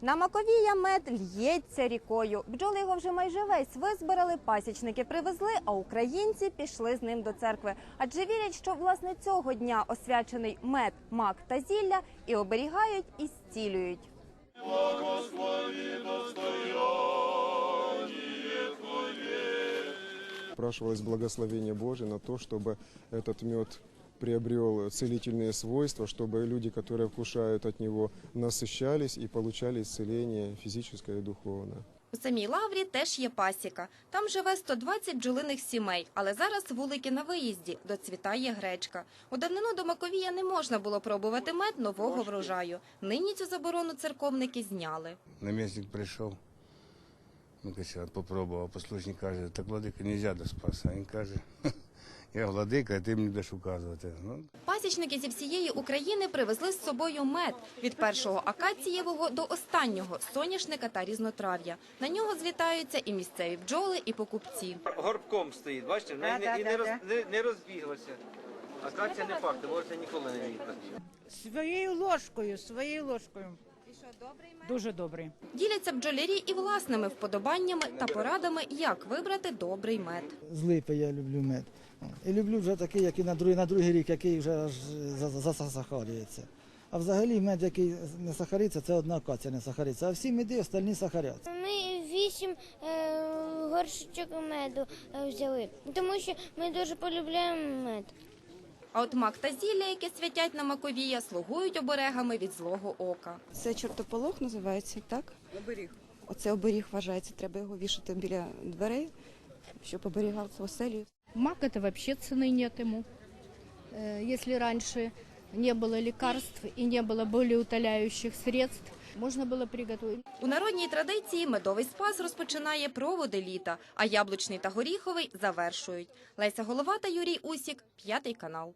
На Маковія мед л'ється рікою. Бджоли його вже майже весь визбирали, пасічники привезли, а українці пішли з ним до церкви. Адже вірять, що власне цього дня освячений мед, мак та зілля і оберігають, і зцілюють. Спрашивалось благословение Божие на то, чтобы этот мед приобрел целительные свойства, чтобы люди, которые вкушают от него, насыщались и получали исцеление физическое и духовное. У самій лаврі теж є пасіка. Там живе 120 бджолиних сімей, але зараз вулики на виїзді, доцвітає гречка. У давнину до Маковія не можна було пробувати мед нового врожаю. Нині цю заборону церковники зняли. Намісник прийшов, ну каже, попробував, послушник каже, так владика не можна до спаса. Він каже, я владика, ти мені будеш указувати. Ну, Пасічники зі всієї України привезли з собою мед від першого акацієвого до останнього соняшника та різнотрав'я. На нього злітаються і місцеві бджоли, і покупці. горбком стоїть, бачите, в неї не, і не, роз, не, не розбіглося. Акація не пахне, можете ніколи не вітрати. Своєю ложкою, своєю ложкою. Дуже добрий. Діляться бджолярі і власними вподобаннями та порадами, як вибрати добрий мед. з липи я люблю мед. І люблю вже такий, який на другий, на другий рік, який вже аж за- за- засахарюється. А взагалі мед, який не сахариться, це одна акація не сахариться, а всі меди остальні сахаряться. Ми вісім е, горшечок меду е, взяли, тому що ми дуже полюбляємо мед. А от мак та зілля, яке святять на Маковія, слугують оберегами від злого ока. Це чортополох називається, так? Оберіг. Оце оберіг вважається. Треба його вішати біля дверей, щоб оберігав оселю. Мак это вообще цены нет ему. Э, Если раньше не было лекарств и не было болеутоляющих средств, можно было приготовить. У народній традиції медовий спас розпочинає проводи літа, а яблучний та горіховий завершують. Леся Голова та Юрій Усік, п'ятий канал.